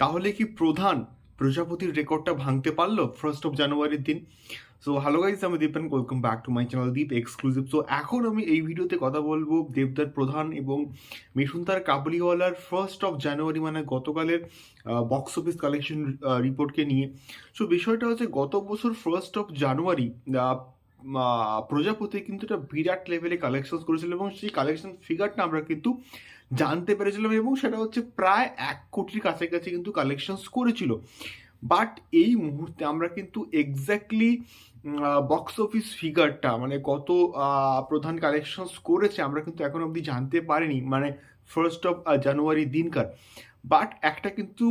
তাহলে কি প্রধান প্রজাপতির রেকর্ডটা ভাঙতে পারল ফার্স্ট অফ জানুয়ারির দিন? সো হ্যালো গাইজ আমি Deep and welcome back to my channel Deep exclusive so এখন আমি এই ভিডিওতে কথা বলব দেবদার প্রধান এবং মিঠুনতার কাবুলিওয়ালার ফার্স্ট অফ জানুয়ারি মানে গতকালের বক্স অফিস কালেকশন রিপোর্টকে নিয়ে। সো বিষয়টা হচ্ছে গত বছর ফার্স্ট অফ জানুয়ারি প্রজাপতি কিন্তু একটা বিরাট লেভেলে কালেকশন করেছিল এবং সেই কালেকশন ফিগারটা আমরা কিন্তু জানতে পেরেছিলাম এবং সেটা হচ্ছে প্রায় এক কোটির কাছাকাছি কিন্তু কালেকশনস করেছিল। বাট এই মুহূর্তে আমরা কিন্তু এক্স্যাক্টলি বক্স অফিস ফিগারটা মানে কত প্রধান কালেকশনস করেছে, আমরা কিন্তু এখন অবধি জানতে পারিনি। মানে ফার্স্ট অফ জানুয়ারি দিনকার। বাট একটা কিন্তু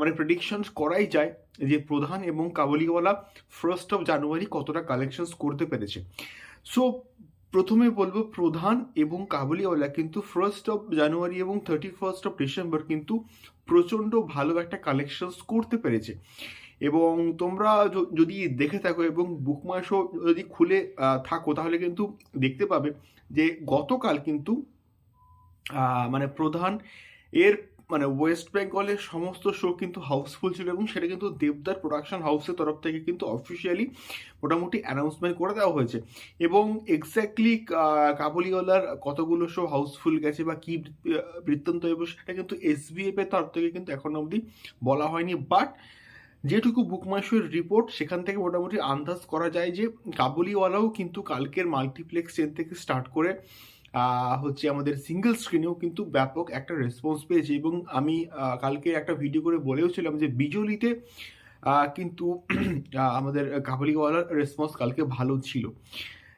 মানে প্রেডিকশনস করাই যায় যে প্রধান এবং কাবুলিওয়ালা ফার্স্ট অফ জানুয়ারি কতটা কালেকশনস করতে পেরেছে। সো প্রথমে বলব প্রধান এবং কাবুলিওয়ালা কিন্তু ফার্স্ট অফ জানুয়ারি এবং থার্টি ফার্স্ট অফ ডিসেম্বর কিন্তু প্রচণ্ড ভালো একটা কালেকশনস করতে পেরেছে। এবং তোমরা যদি দেখে থাকো এবং বুকমাই যদি খুলে থাকো তাহলে কিন্তু দেখতে পাবে যে গতকাল কিন্তু মানে প্রধান এর মানে ওয়েস্ট বেঙ্গলের সমস্ত শো কিন্তু হাউসফুল ছিল এবং সেটা কিন্তু দেবদার প্রোডাকশন হাউসের তরফ থেকে কিন্তু অফিসিয়ালি মোটামুটি অ্যানাউন্সমেন্ট করে দেওয়া হয়েছে। এবং এক্স্যাক্টলি কাবুলিওয়ালার কতগুলো শো হাউসফুল গেছে বা কি বৃত্তান্ত এবং সেটা কিন্তু এসবিএফ এর তরফ থেকে কিন্তু এখন অবধি বলা হয়নি। বাট যেটুকু বুকমাশোর রিপোর্ট সেখান থেকে মোটামুটি আন্দাজ করা যায় যে কাবুলিওয়ালাও কিন্তু কালকের মাল্টিপ্লেক্স চেন থেকে স্টার্ট করে হচ্ছে আমাদের সিঙ্গেল স্ক্রিনেও কিন্তু ব্যাপক একটা রেসপন্স পেয়েছে এবং আমি কালকে একটা ভিডিও করে বলেওছিলাম যে বিজলিতে কিন্তু আমাদের কাবলিওয়ালার রেসপন্স কালকে ভালো ছিল।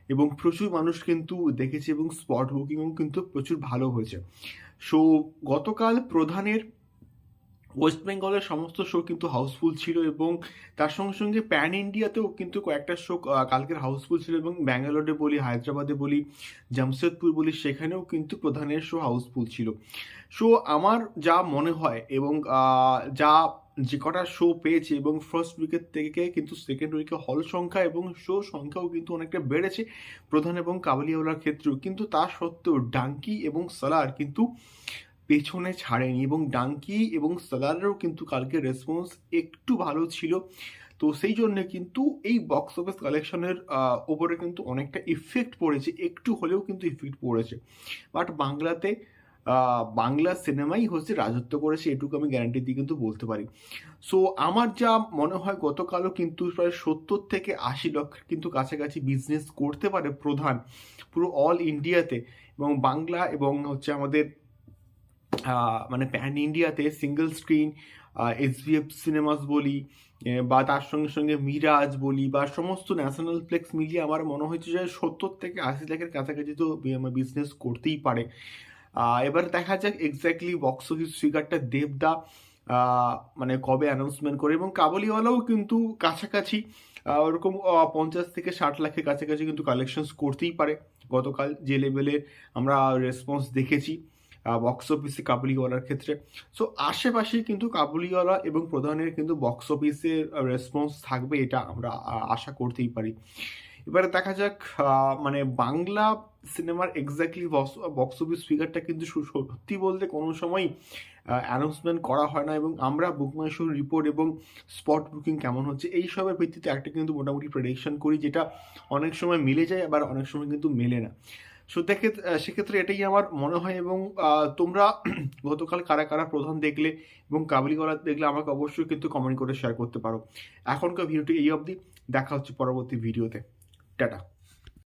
এবং প্রচুর মানুষ কিন্তু দেখেছে এবং স্পট বুকিংও কিন্তু প্রচুর ভালো হয়েছে। সো গতকাল প্রধানের ওয়েস্ট বেঙ্গলের সমস্ত শো কিন্তু হাউসফুল ছিল এবং তার সঙ্গে সঙ্গে প্যান ইন্ডিয়াতেও কিন্তু কয়েকটা শো কালকের হাউসফুল ছিল এবং ব্যাঙ্গালোরে বলি হায়দ্রাবাদে বলি জামশেদপুর বলি, সেখানেও কিন্তু প্রধানের শো হাউসফুল ছিল। সো আমার যা মনে হয় এবং যা যে কটা শো পেয়েছে এবং ফার্স্ট উইকের থেকে কিন্তু সেকেন্ড উইকে হল সংখ্যা এবং শো সংখ্যাও কিন্তু অনেকটা বেড়েছে প্রধান এবং কাবুলিওয়ালার ক্ষেত্রেও। কিন্তু তা সত্ত্বেও ডাঙ্কি এবং সালার কিন্তু পেছনে ছাড়েনি এবং ডাঙ্কি এবং সালারেরও কিন্তু কালকে রেসপন্স একটু ভালো ছিল। তো সেই জন্য কিন্তু এই বক্স অফিস কালেকশনের ওপরে কিন্তু অনেকটা ইফেক্ট পড়েছে, একটু হলেও কিন্তু ইফেক্ট পড়েছে। বাট বাংলাতে বাংলা সিনেমাই হচ্ছে রাজত্ব করেছে, এটুকু আমি গ্যারান্টি দিয়ে কিন্তু বলতে পারি। সো আমার যা মনে হয় গতকালও কিন্তু প্রায় সত্তর থেকে আশি লক্ষ কিন্তু কাছাকাছি বিজনেস করতে পারে প্রধান, পুরো অল ইন্ডিয়াতে এবং বাংলা এবং হচ্ছে আমাদের মানে প্যান ইন্ডিয়াতে সিঙ্গেল স্ক্রিন এসভিএফ সিনেমাস বলি বা তার সঙ্গে সঙ্গে মিরাজ বলি, বা সমস্ত ন্যাশনাল প্লেক্স মিলিয়ে আমার মনে হয়েছে যে সত্তর থেকে আশি লাখের কাছাকাছি তো বিজনেস করতেই পারে। এবার দেখা যাক এক্স্যাক্টলি বক্স অফিস ফিগারটা দেবদা মানে কবে অ্যানাউন্সমেন্ট করে এবং কাবুলিওয়ালাও কিন্তু কাছাকাছি ওরকম পঞ্চাশ থেকে ষাট লাখের কাছাকাছি কিন্তু কালেকশনস করতেই পারে। গতকাল যে লেভেলে আমরা রেসপন্স দেখেছি। বক্স অফিসে কাবুলিওয়ালার ক্ষেত্রে। সো আশেপাশে কিন্তু কাবুলিওয়ালা এবং প্রধানের কিন্তু বক্স অফিসের রেসপন্স থাকবে এটা আমরা আশা করতেই পারি। এবারে দেখা যাক মানে বাংলা সিনেমার এক্স্যাক্টলি বক্স অফিস ফিগারটা কিন্তু সত্যি বলতে কোনো সময় অ্যানাউন্সমেন্ট করা হয় না এবং আমরা বুকমাইশোর রিপোর্ট এবং স্পট বুকিং কেমন হচ্ছে এই সবের ভিত্তিতে একটা কিন্তু মোটামুটি প্রেডিকশন করি যেটা অনেক সময় মিলে যায় আবার অনেক সময় কিন্তু মেলে না। সো দেখে সেক্ষেত্রে এটাই আমার মনে হয় এবং তোমরা গতকাল কারা কারা প্রধান দেখলে এবং কাবুলিওয়ালা দেখলে আমাকে অবশ্যই কিন্তু কমেন্ট করে শেয়ার করতে পারো। এখনকার ভিডিওটি এই অবধি। দেখা হচ্ছে পরবর্তী ভিডিওতে টাটা।